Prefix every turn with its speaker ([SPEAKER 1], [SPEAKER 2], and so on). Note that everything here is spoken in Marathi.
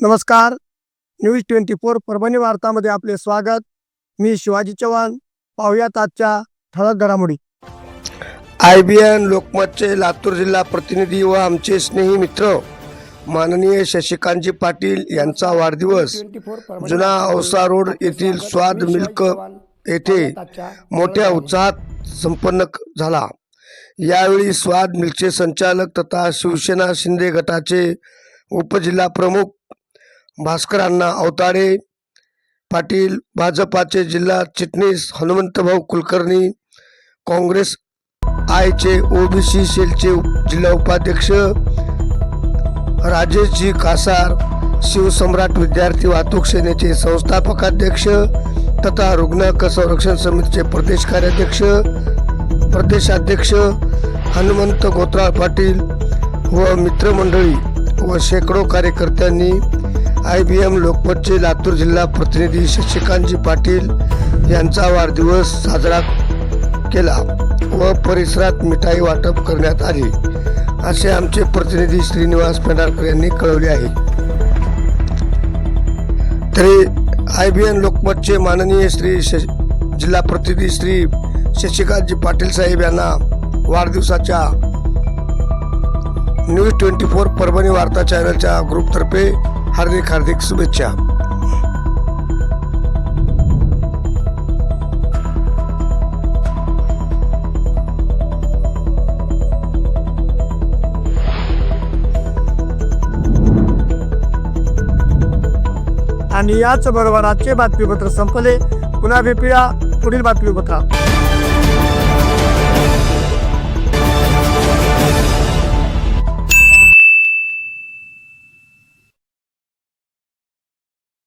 [SPEAKER 1] नमस्कार. न्यूज ट्वेंटी फोर परभणी वार्तामध्ये आपले स्वागत. मी शिवाजी चव्हाण. पाहुयात आजच्या ठळक घडामोडी.
[SPEAKER 2] आय बी एन लोकमतचे लातूर जिल्हा प्रतिनिधी व आमचे स्नेही मित्र माननीय शशिकांतजी पाटील यांचा वाढदिवस. जुना औसा रोड येथील स्वाद मिल्क येथे मोठ्या उत्साहात संपन्न झाला. यावेळी स्वाद मिल्कचे संचालक तथा शिवसेना शिंदे गटाचे उपजिल्हा प्रमुख भास्कर अण्णा अवताडे पाटील भाजपाचे जिल्हा चिटणीस हनुमंतभाऊ कुलकर्णी काँग्रेस आयचे ओबीसी सेलचे उप- जिल्हा उपाध्यक्ष राजेशजी कासार शिवसम्राट विद्यार्थी वाहतूक सेनेचे संस्थापकाध्यक्ष तथा रुग्ण संरक्षण समितीचे प्रदेश कार्याध्यक्ष प्रदेशाध्यक्ष हनुमंत गोत्राळ पाटील व मित्रमंडळी व शेकडो कार्यकर्त्यांनी आय बी एम लोकमतचे लातूर जिल्हा प्रतिनिधी शशिकांतजी पाटील यांचा वाढदिवस साजरा केला व परिसरात मिठाई वाटप करण्यात आली. असे आमचे प्रतिनिधी श्रीनिवास पेंढारकर यांनी कळवले आहे. तरी आय बी एन लोकमतचे माननीय श्री श जिल्हा प्रतिनिधी श्री शशिकांतजी पाटील साहेब यांना वाढदिवसाच्या न्यूज ट्वेंटी फोर परभणी वार्ता चॅनलच्या ग्रुपतर्फे हार्दिक हार्दिक शुभेच्छा।
[SPEAKER 1] आणि याच बरोबर आजचे बातमीपत्र संपले. पुन्हा भेटूया पुढील बातमीपत्रात.